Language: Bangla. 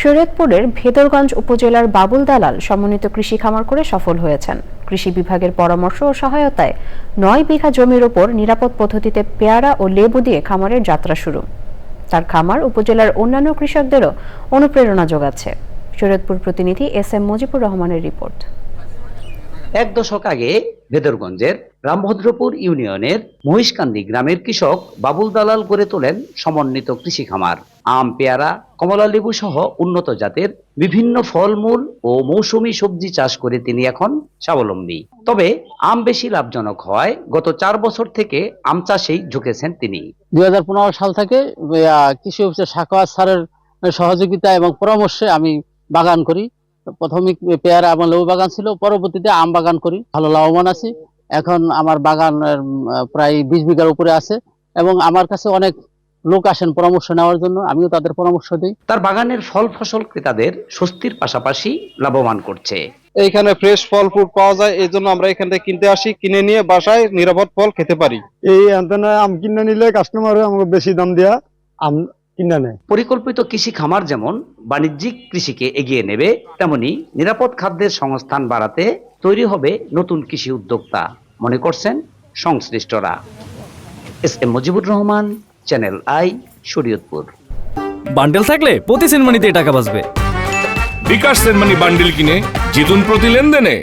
শরীয়তপুরের ভেদরগঞ্জ উপজেলার বাবুল দালাল সমন্বিত কৃষি খামার করে সফল হয়েছেন। কৃষি বিভাগের পরামর্শ ও সহায়তায় নয় বিঘা জমির ওপর নিরাপদ পদ্ধতিতে পেয়ারা ও লেবু দিয়ে খামারের যাত্রা শুরু। তার খামার উপজেলার অন্যান্য কৃষকদেরও অনুপ্রেরণা যোগাচ্ছে। শরীয়তপুর প্রতিনিধি এস এম মুজিবুর রহমানের রিপোর্ট। এক দশক আগে ভেদরগঞ্জের রামভদ্রপুর ইউনিয়নের মহিষকান্দি গ্রামের কৃষক বাবুল দালাল গড়ে তোলেন সমন্বিত কৃষি খামার আম, পেয়ারা, কমলা লেবু সহ উন্নত জাতের বিভিন্ন ফলমূল ও মৌসুমী সবজি চাষ করে তিনি এখন স্বাবলম্বী। তবে আম বেশি লাভজনক হওয়ায় গত চার বছর থেকে আম চাষেই ঝুঁকেছেন তিনি। দুই হাজার পনেরো সাল থেকে কৃষি অফিসের শাখা স্যারের সহযোগিতা এবং পরামর্শে আমি বাগান করি। প্রথমে পেয়ারা এবং লেবু বাগান ছিল পরবর্তীতে আম বাগান করি ভালো লাভবান আছি। এখন আমার বাগান প্রায় বিশ বিঘার উপরে আছে এবং আমার কাছে অনেক লোক আসেন পরামর্শ নেওয়ার জন্য আমিও তাদের পরামর্শ দিই। তার বাগানের ফল ফসল ক্রেতাদের স্বস্তির পাশাপাশি লাভবান করছে। এইখানে ফ্রেশ ফল ফ্রুট পাওয়া যায় এই জন্য আমরা এখান থেকে কিনতে আসি কিনে নিয়ে বাসায় নিরাপদ ফল খেতে পারি। এই আম কিনে নিলে কাস্টমার আমাকে বেশি দাম দেয়া। আম কিনে নেয় পরিকল্পিত কৃষি খামার যেমন বাণিজ্যিক কৃষিকে এগিয়ে নেবে তেমনি নিরাপদ খাদ্যের সংস্থান বাড়াতে তৈরি হবে নতুন কৃষি উদ্যোক্তা মনে করছেন সংশ্লিষ্টরা। S M Mujibur Rahman channel I Shariatpur. Bundle থাকলে প্রতি সিনেমানিতে টাকা বাঁচবে। বিকাশ সেনমানি বান্ডিল কিনে জিতুন প্রতি লেনদেনে।